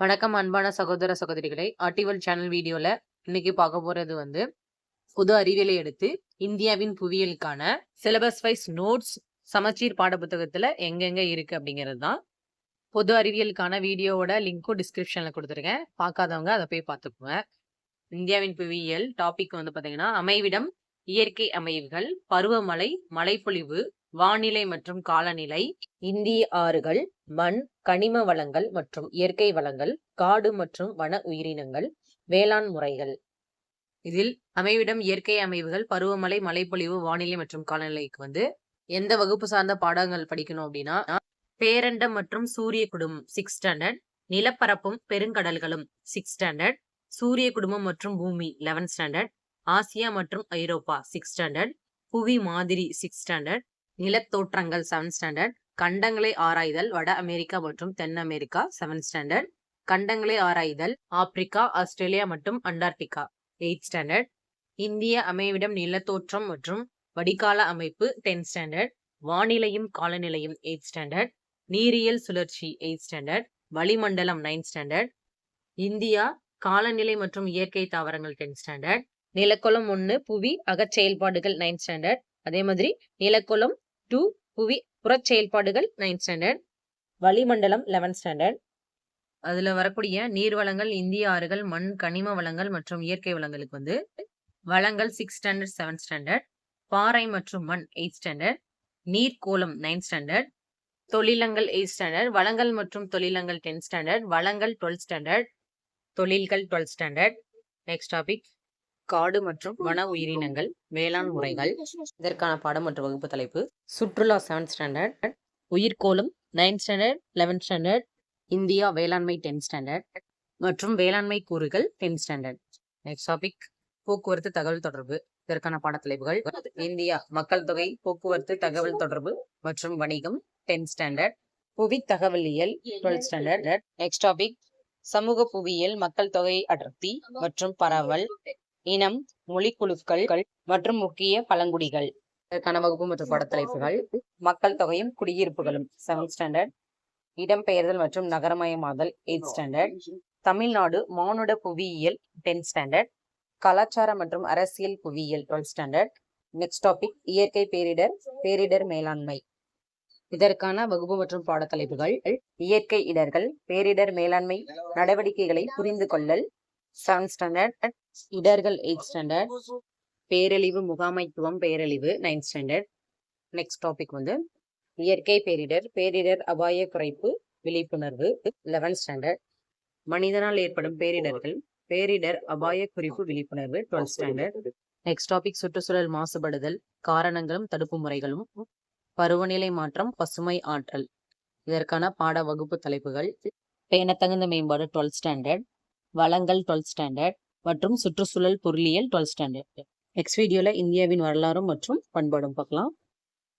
வணக்கம் அன்பான சகோதர சகோதரிகளை. ஆர்டிவல் சேனல் வீடியோல இன்னைக்கு பார்க்க போறது வந்து புது அறிவியலை எடுத்து இந்தியாவின் புவியியலுக்கான சிலபஸ் வைஸ் நோட்ஸ் சமச்சீர் பாடப்புத்தகத்துல எங்கெங்க இருக்கு அப்படிங்கிறது தான் பொது அறிவியலுக்கான வீடியோவோட லிங்க்கும் டிஸ்கிரிப்ஷன்ல கொடுத்துருக்கேன். பார்க்காதவங்க அதை போய் பார்த்துக்குவேன் இந்தியாவின் புவியியல் டாபிக் வந்து பாத்தீங்கன்னா அமைவிடம் இயற்கை அமைவுகள் பருவமழை மழைப்பொழிவு வானிலை மற்றும் காலநிலை இந்திய ஆறுகள் மண் கனிம வளங்கள் மற்றும் இயற்கை வளங்கள் காடு மற்றும் வன உயிரினங்கள் வேளாண் முறைகள். இதில் அமைவிடம் இயற்கை அமைவுகள் பருவமழை மழைப்பொழிவு வானிலை மற்றும் காலநிலைக்கு வந்து எந்த வகுப்பு சார்ந்த பாடங்கள் படிக்கணும் அப்படின்னா பேரண்டம் மற்றும் சூரிய குடும்பம் சிக்ஸ் ஸ்டாண்டர்ட் நிலப்பரப்பும் பெருங்கடல்களும் சிக்ஸ் ஸ்டாண்டர்ட் சூரிய குடும்பம் மற்றும் பூமி லெவன்த் ஸ்டாண்டர்ட் ஆசியா மற்றும் ஐரோப்பா சிக்ஸ் ஸ்டாண்டர்ட் புவி மாதிரி சிக்ஸ் ஸ்டாண்டர்ட் நிலத்தோற்றங்கள் செவன்த் ஸ்டாண்டர்ட் கண்டங்களை ஆராய்தல் வட அமெரிக்கா மற்றும் தென் அமெரிக்கா செவன்த் ஸ்டாண்டர்ட் கண்டங்களை ஆராய்தல் ஆப்பிரிக்கா ஆஸ்திரேலியா மற்றும் அண்டார்டிகா எயிட் ஸ்டாண்டர்ட் இந்திய அமைவிடம் நிலத்தோற்றம் மற்றும் வடிகால அமைப்பு டென்த் ஸ்டாண்டர்ட் வானிலையும் காலநிலையும் எயிட் ஸ்டாண்டர்ட் நீரியல் சுழற்சி எயிட் ஸ்டாண்டர்ட் வளிமண்டலம் நைன்த் ஸ்டாண்டர்ட் இந்தியா காலநிலை மற்றும் இயற்கை தாவரங்கள் டென்த் ஸ்டாண்டர்ட் நிலக்குளம் ஒன்று புவி அகச்செயல்பாடுகள் நைன்த் ஸ்டாண்டர்ட் அதே மாதிரி நிலக்குளம் டூ புவி புறச் செயல்பாடுகள் நைன்த் ஸ்டாண்டர்ட் வளிமண்டலம் லெவன்த் ஸ்டாண்டர்ட் அதில் வரக்கூடிய நீர் வளங்கள் இந்திய ஆறுகள் மண் கனிம வளங்கள் மற்றும் இயற்கை வளங்களுக்கு வந்து வளங்கள் சிக்ஸ் ஸ்டாண்டர்ட் செவன்த் ஸ்டாண்டர்ட் பாறை மற்றும் மண் எயிட் ஸ்டாண்டர்ட் நீர்க்கோளம் நைன்த் ஸ்டாண்டர்ட் தொழிலங்கள் எயிட் ஸ்டாண்டர்ட் வளங்கள் மற்றும் தொழிலங்கள் டென்த் ஸ்டாண்டர்ட் வளங்கள் டுவெல்த் ஸ்டாண்டர்ட் தொழில்கள் டுவெல்த் ஸ்டாண்டர்ட் நெக்ஸ்ட் டாபிக் காடு மற்றும் வன உயிரினங்கள் வேளாண் முறைகள் இதற்கான பாடம் மற்றும் வகுப்பு தலைப்பு. சுற்றுலா seventh standard உயிர்கோளம் ninth standard eleventh standard India வேளாண்மை டென்த் ஸ்டாண்டர்ட் மற்றும் வேளாண்மை கூறுகள் டென்த் ஸ்டாண்டர்ட் நெக்ஸ்ட் டாபிக் போக்குவரத்து தகவல் தொடர்பு. இதற்கான பாடத்தலைப்புகள் இந்தியா மக்கள் தொகை போக்குவரத்து தகவல் தொடர்பு மற்றும் வணிகம் டென்த் ஸ்டாண்டர்ட் புவி தகவலியல் டுவெல்த் ஸ்டாண்டர்ட் நெக்ஸ்ட் டாபிக் சமூக புவியியல் மக்கள் தொகை அடர்த்தி மற்றும் பரவல் இனம் மொழி குழுக்கள் மற்றும் முக்கிய பழங்குடிகள். இதற்கான வகுப்பு மற்றும் பாடத்தலைப்புகள் மக்கள் தொகையும் குடியிருப்புகளும் செவன்த் ஸ்டாண்டர்ட் இடம்பெயர்தல் மற்றும் நகரமயமாதல் எயித் ஸ்டாண்டர்ட் தமிழ்நாடு மானுட புவியியல் டென்த் ஸ்டாண்டர்ட் கலாச்சார மற்றும் அரசியல் புவியியல் டுவெல்த் ஸ்டாண்டர்ட் நெக்ஸ்ட் டாபிக் இயற்கை பேரிடர் பேரிடர் மேலாண்மை. இதற்கான வகுப்பு மற்றும் பாடத்தலைப்புகள் இயற்கை இடர்கள் பேரிடர் மேலாண்மை நடவடிக்கைகளை புரிந்து கொள்ளல் செவன்த் ஸ்டாண்டர்ட் அட் இடர்கள் எயிட் ஸ்டாண்டர்ட் பேரழிவு முகாமைத்துவம் பேரழிவு நைன்த் ஸ்டாண்டர்ட் நெக்ஸ்ட் டாபிக் வந்து இயற்கை பேரிடர் பேரிடர் அபாய குறைப்பு விழிப்புணர்வு லெவன்த் ஸ்டாண்டர்ட் மனிதனால் ஏற்படும் பேரிடர்கள் பேரிடர் அபாய குறிப்பு விழிப்புணர்வு டுவெல்த் ஸ்டாண்டர்ட் நெக்ஸ்ட் டாபிக் சுற்றுச்சூழல் மாசுபடுதல் காரணங்களும் தடுப்பு முறைகளும் பருவநிலை மாற்றம் பசுமை ஆற்றல். இதற்கான பாட வகுப்பு தலைப்புகள். பேணத்தகுந்த மேம்பாடு டுவெல்த் ஸ்டாண்டர்ட் வளங்கள் டுவெல்த் ஸ்டாண்டர்ட் மற்றும் சுற்றுச்சூழல் பொருளியல் டுவெல்த் ஸ்டாண்டர்ட் நெக்ஸ்ட் வீடியோவில் இந்தியாவின் வரலாறும் மற்றும் பண்பாடும் பார்க்கலாம்.